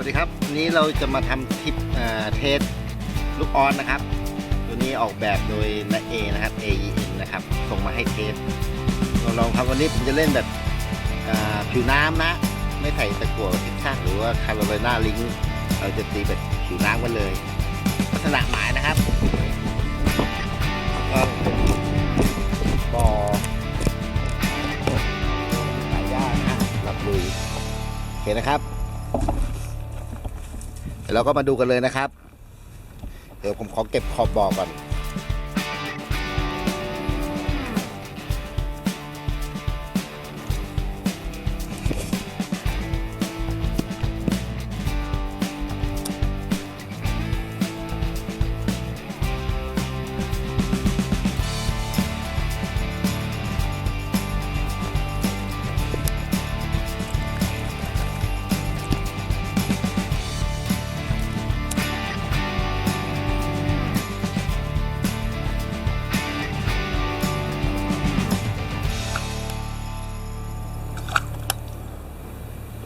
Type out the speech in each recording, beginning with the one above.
วัสดีครับวันนี้เราจะมาทำทริปเทสลูกออนนะครับ ตัวนี้ออกแบบโดยนาเอนะครับ AEN นะครับ ส่งมาให้เทสเราลองครับวันนี้ผมจะเล่นแบบผิวน้ำนะ ไม่ใส่ตะกั่วทิกซักหรือว่าคาร์โรไลนาลิงเราจะตีแบบผิวน้ำกันเลย ลักษณะหมายนะครับก็บอสายยางนะรับลุยโอเคนะครับ เราก็มาดูกันเลยนะครับ เดี๋ยวผมขอเก็บขอบบ่อก่อน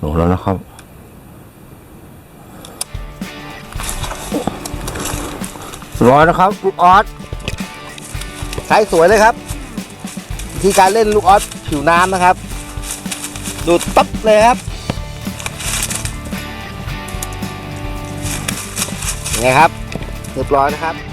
โหลแล้วนะครับ ร้อยนะครับ ลูกออสใช้สวยเลยครับวิธีการเล่นลูกออสผิวน้ำนะครับ ดูดปั๊บเลยครับไงครับ เรียบร้อยนะครับ